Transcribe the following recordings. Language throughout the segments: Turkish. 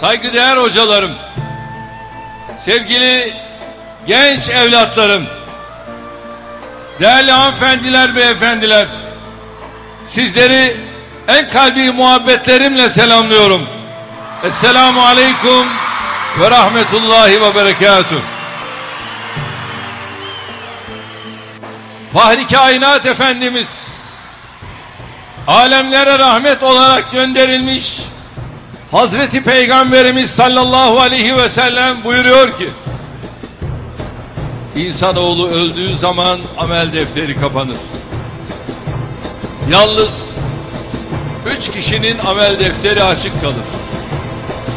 saygıdeğer hocalarım, sevgili genç evlatlarım, değerli hanımefendiler, beyefendiler, sizleri en kalbi muhabbetlerimle selamlıyorum. Esselamu Aleyküm ve Rahmetullahi ve Berekatuhu. Fahri Kainat Efendimiz alemlere rahmet olarak gönderilmiş Hazreti Peygamberimiz sallallahu aleyhi ve sellem buyuruyor ki İnsanoğlu öldüğü zaman amel defteri kapanır. Yalnız üç kişinin amel defteri açık kalır.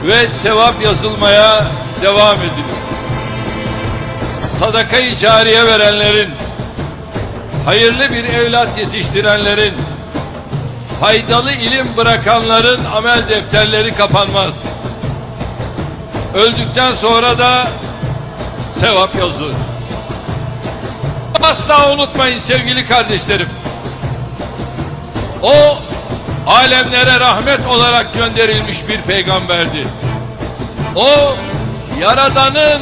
Ve sevap yazılmaya devam edilir. Sadaka-i cariye verenlerin, hayırlı bir evlat yetiştirenlerin, faydalı ilim bırakanların amel defterleri kapanmaz. Öldükten sonra da sevap yazılır. Asla unutmayın sevgili kardeşlerim. O alemlere rahmet olarak gönderilmiş bir peygamberdi. O Yaradan'ın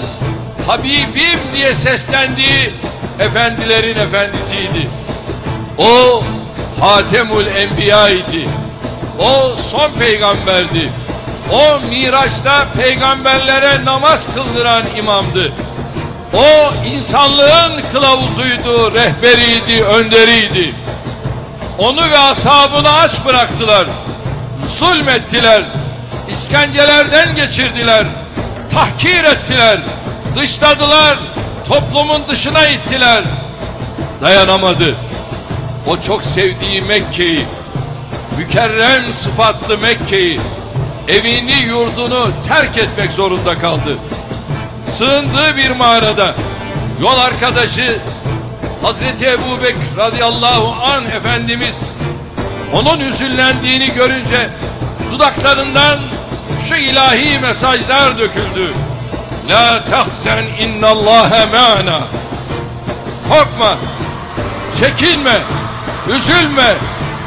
Habibim diye seslendiği efendilerin efendisiydi. O Hatemul Enbiya idi. O son peygamberdi. O Miraç'ta peygamberlere namaz kıldıran imamdı. O insanlığın kılavuzuydu, rehberiydi, önderiydi. Onu ve ashabını aç bıraktılar. Zulmettiler. işkencelerden geçirdiler. Tahkir ettiler. Dışladılar. Toplumun dışına ittiler. Dayanamadı. O çok sevdiği Mekke'yi, mükerrem sıfatlı Mekke'yi, evini yurdunu terk etmek zorunda kaldı. Sığındığı bir mağarada yol arkadaşı Hazreti Ebu Bekir radıyallahu an Efendimiz onun üzüllendiğini görünce dudaklarından şu ilahi mesajlar döküldü. La tahzen innallâhe ma'na. Korkma, çekinme, üzülme,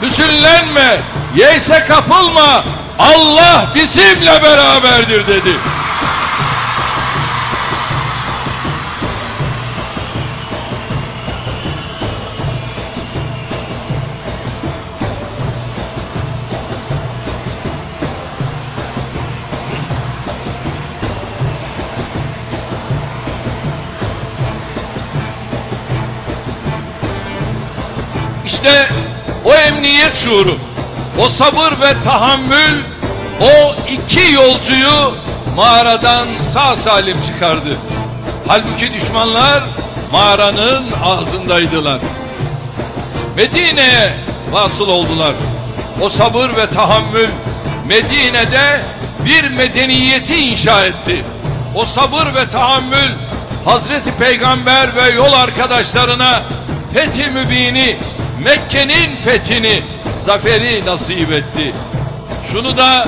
hüzünlenme, yeyse kapılma. Allah bizimle beraberdir dedi. İşte o emniyet şuuru, o sabır ve tahammül o iki yolcuyu mağaradan sağ salim çıkardı. Halbuki düşmanlar mağaranın ağzındaydılar. Medine'ye vasıl oldular. O sabır ve tahammül Medine'de bir medeniyeti inşa etti. O sabır ve tahammül Hazreti Peygamber ve yol arkadaşlarına fethi mübini Mekke'nin fethini, zaferi nasip etti. Şunu da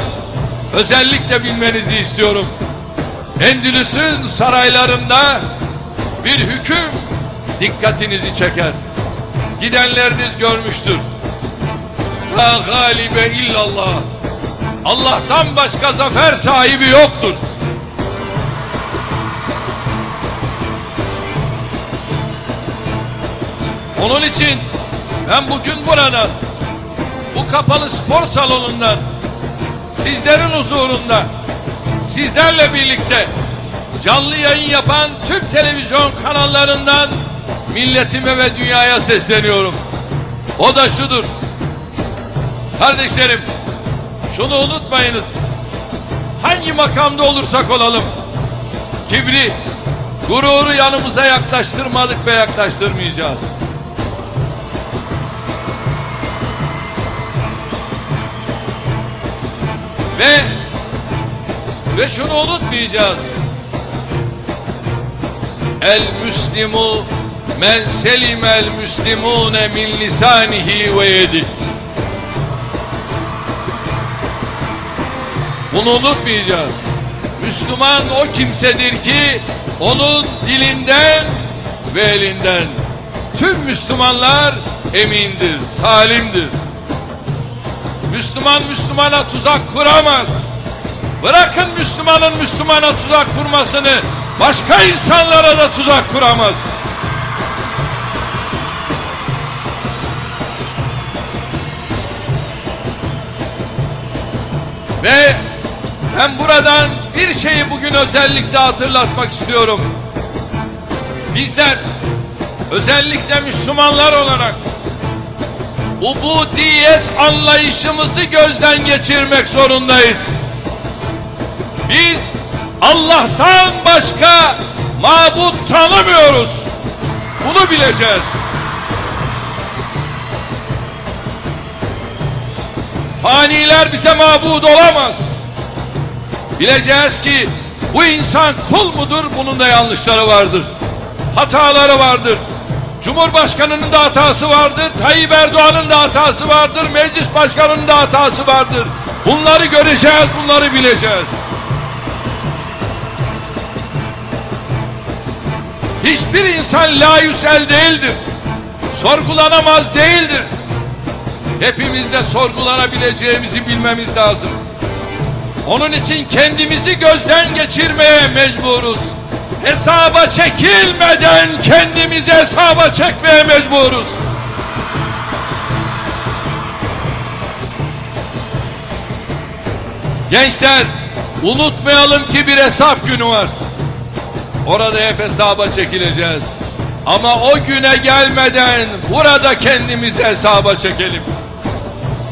özellikle bilmenizi istiyorum. Endülüs'ün saraylarında bir hüküm dikkatinizi çeker. Gidenleriniz görmüştür. La galibe illallah. Allah'tan başka zafer sahibi yoktur. Onun için ben bugün buradan bu kapalı spor salonundan sizlerin huzurunda sizlerle birlikte canlı yayın yapan tüm televizyon kanallarından milletime ve dünyaya sesleniyorum. O da şudur. Kardeşlerim şunu unutmayınız. Hangi makamda olursak olalım kibri, gururu yanımıza yaklaştırmadık ve yaklaştırmayacağız. Ve ve şunu unutmayacağız. El müslimu men selimel müslimune min lisanihi ve yedi. Bunu unutmayacağız. Müslüman o kimsedir ki onun dilinden ve elinden tüm Müslümanlar emindir, salimdir. Müslüman Müslümana tuzak kuramaz. Bırakın Müslümanın Müslümana tuzak kurmasını. Başka insanlara da tuzak kuramaz. Ve ben buradan bir şeyi bugün özellikle hatırlatmak istiyorum. Bizler özellikle Müslümanlar olarak ubudiyet anlayışımızı gözden geçirmek zorundayız. Biz Allah'tan başka mabut tanımıyoruz. Bunu bileceğiz. Faniler bize mabud olamaz. Bileceğiz ki bu insan kul mudur? Bunun da yanlışları vardır. Hataları vardır. Cumhurbaşkanının da hatası vardır. Tayyip Erdoğan'ın da hatası vardır. Meclis başkanının da hatası vardır. Bunları göreceğiz, bunları bileceğiz. Hiçbir insan layüsel değildir. Sorgulanamaz değildir. Hepimiz de sorgulanabileceğimizi bilmemiz lazım. Onun için kendimizi gözden geçirmeye mecburuz. Hesaba çekilmeden kendimizi hesaba çekmeye mecburuz. Gençler unutmayalım ki bir hesap günü var. Orada hep hesaba çekileceğiz. Ama o güne gelmeden burada kendimizi hesaba çekelim.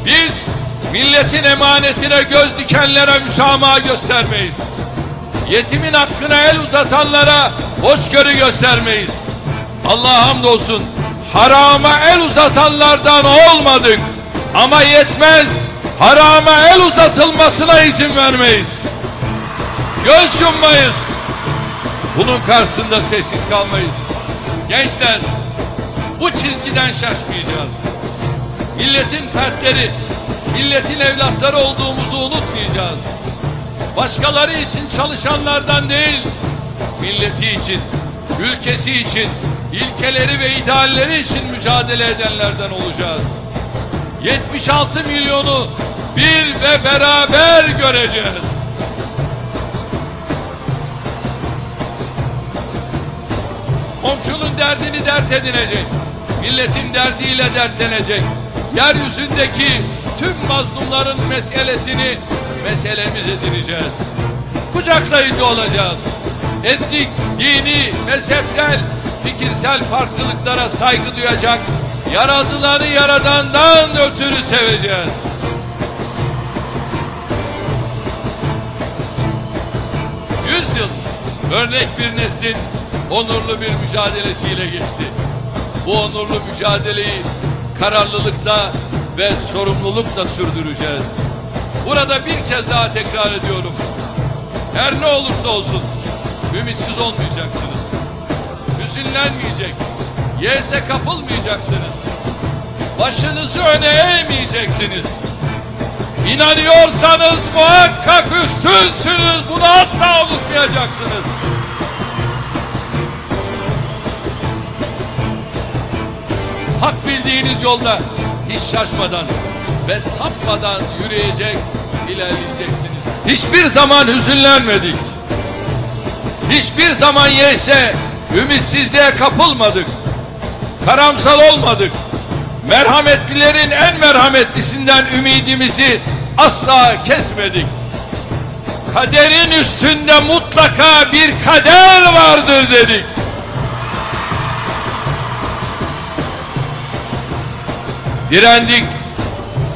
Biz milletin emanetine göz dikenlere müsamaha göstermeyiz. Yetimin hakkına el uzatanlara hoşgörü göstermeyiz. Allah'a hamdolsun harama el uzatanlardan olmadık. Ama yetmez harama el uzatılmasına izin vermeyiz. Göz yummayız. Bunun karşısında sessiz kalmayız. Gençler bu çizgiden şaşmayacağız. Milletin fertleri, milletin evlatları olduğumuzu unutmayacağız. Başkaları için çalışanlardan değil, milleti için, ülkesi için, ilkeleri ve idealleri için mücadele edenlerden olacağız. 76 milyonu bir ve beraber göreceğiz. Komşunun derdini dert edinecek. Milletin derdiyle dertlenecek. Yeryüzündeki tüm mazlumların meselesini meselemiz edineceğiz. Kucaklayıcı olacağız. Etnik, dini, mezhepsel, fikirsel farklılıklara saygı duyacak. Yaradılanı yaradandan ötürü seveceğiz. Yüz yıl örnek bir neslin onurlu bir mücadelesiyle geçti. Bu onurlu mücadeleyi kararlılıkla ve sorumlulukla sürdüreceğiz. Burada bir kez daha tekrar ediyorum. Her ne olursa olsun ümitsiz olmayacaksınız. Hüzünlenmeyecek, yese kapılmayacaksınız. Başınızı öne eğmeyeceksiniz. İnanıyorsanız muhakkak üstünsünüz. Bunu asla unutmayacaksınız. Hak bildiğiniz yolda hiç şaşmadan ve sapmadan yürüyecek, ilerleyeceksiniz. Hiçbir zaman hüzünlenmedik. Hiçbir zaman yese ümitsizliğe kapılmadık. Karamsal olmadık. Merhametlilerin en merhametlisinden ümidimizi asla kesmedik. Kaderin üstünde mutlaka bir kader vardır dedik. Direndik,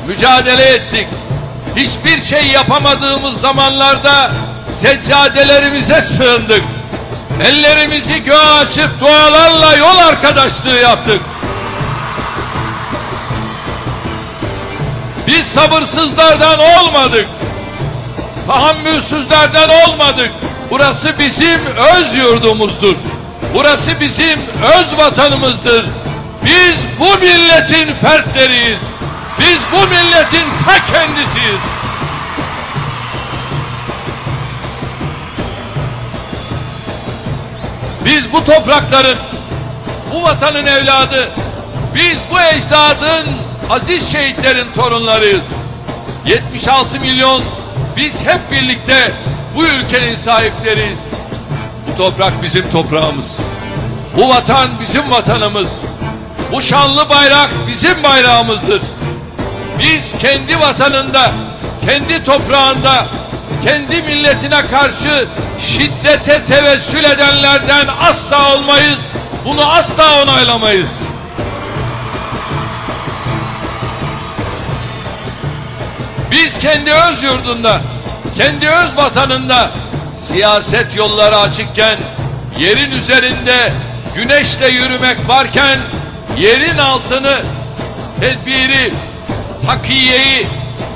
mücadele ettik. Hiçbir şey yapamadığımız zamanlarda seccadelerimize sığındık. Ellerimizi göğe açıp dualarla yol arkadaşlığı yaptık. Biz sabırsızlardan olmadık. Tahammülsüzlerden olmadık. Burası bizim öz yurdumuzdur. Burası bizim öz vatanımızdır. Biz bu milletin fertleriyiz. Biz bu milletin ta kendisiyiz. Biz bu toprakların, bu vatanın evladı, biz bu ecdadın aziz şehitlerin torunlarıyız. 76 milyon Biz hep birlikte bu ülkenin sahipleriyiz. Bu toprak bizim toprağımız. Bu vatan bizim vatanımız. Bu şanlı bayrak bizim bayrağımızdır. Biz kendi vatanında, kendi toprağında, kendi milletine karşı şiddete tevessül edenlerden asla olmayız. Bunu asla onaylamayız. Biz kendi öz yurdunda, kendi öz vatanında siyaset yolları açıkken, yerin üzerinde güneşle yürümek varken, yerin altını, tedbiri, takiyeyi,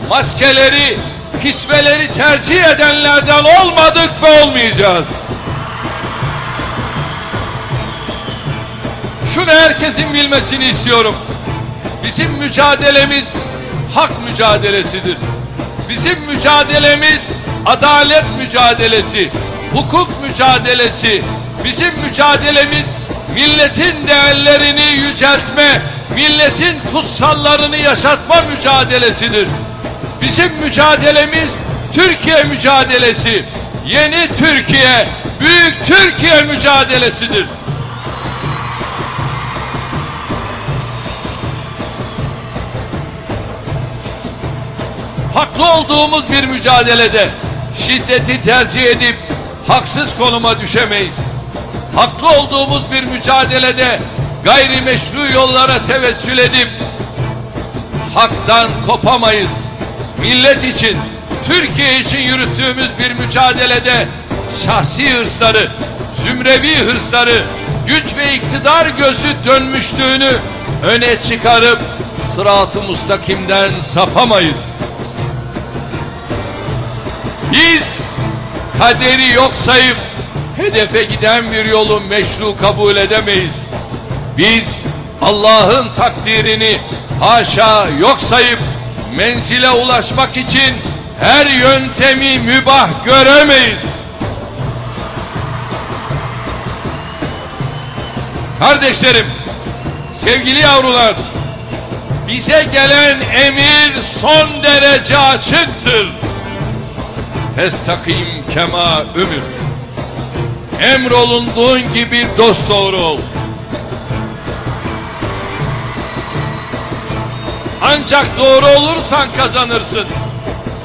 maskeleri, kisveleri tercih edenlerden olmadık ve olmayacağız. Şunu herkesin bilmesini istiyorum. Bizim mücadelemiz hak mücadelesidir. Bizim mücadelemiz adalet mücadelesi, hukuk mücadelesi. Bizim mücadelemiz milletin değerlerini yüceltme, milletin kutsallarını yaşatma mücadelesidir. Bizim mücadelemiz Türkiye mücadelesi, yeni Türkiye, büyük Türkiye mücadelesidir. haklı olduğumuz bir mücadelede şiddeti tercih edip haksız konuma düşemeyiz. Haklı olduğumuz bir mücadelede gayrimeşru yollara tevessül edip haktan kopamayız. Millet için, Türkiye için yürüttüğümüz bir mücadelede şahsi hırsları, zümrevi hırsları, güç ve iktidar gözü dönmüşlüğünü öne çıkarıp sırat-ı mustakimden sapamayız. Biz kaderi yok sayıp hedefe giden bir yolu meşru kabul edemeyiz. Biz Allah'ın takdirini haşa yok sayıp menzile ulaşmak için her yöntemi mübah göremeyiz. Kardeşlerim, sevgili yavrular, bize gelen emir son derece açıktır. Festakim kema ümirt. Emrolunduğun gibi dost doğru ol. Ancak doğru olursan kazanırsın.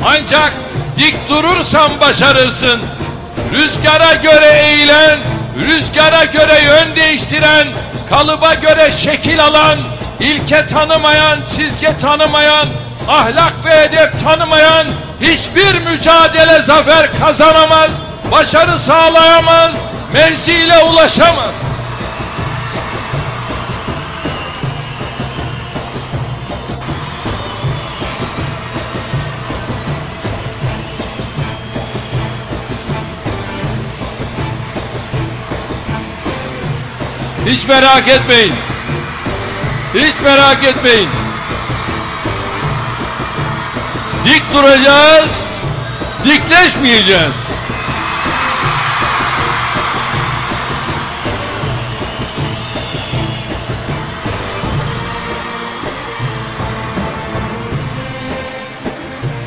Ancak dik durursan başarırsın. Rüzgara göre eğilen, rüzgara göre yön değiştiren, kalıba göre şekil alan, ilke tanımayan, çizgi tanımayan, ahlak ve edep tanımayan hiçbir mücadele zafer kazanamaz, başarı sağlayamaz, menzile ulaşamaz. Hiç merak etmeyin. Hiç merak etmeyin. Dik duracağız, dikleşmeyeceğiz.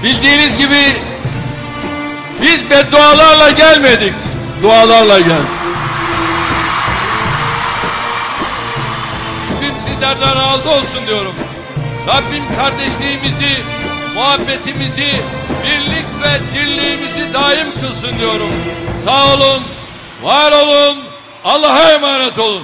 Bildiğiniz gibi biz beddualarla gelmedik, dualarla geldik. Rabbim sizlerden razı olsun diyorum. Rabbim kardeşliğimizi, muhabbetimizi, birlik ve dirliğimizi daim kılsın diyorum. Sağ olun, var olun, Allah'a emanet olun.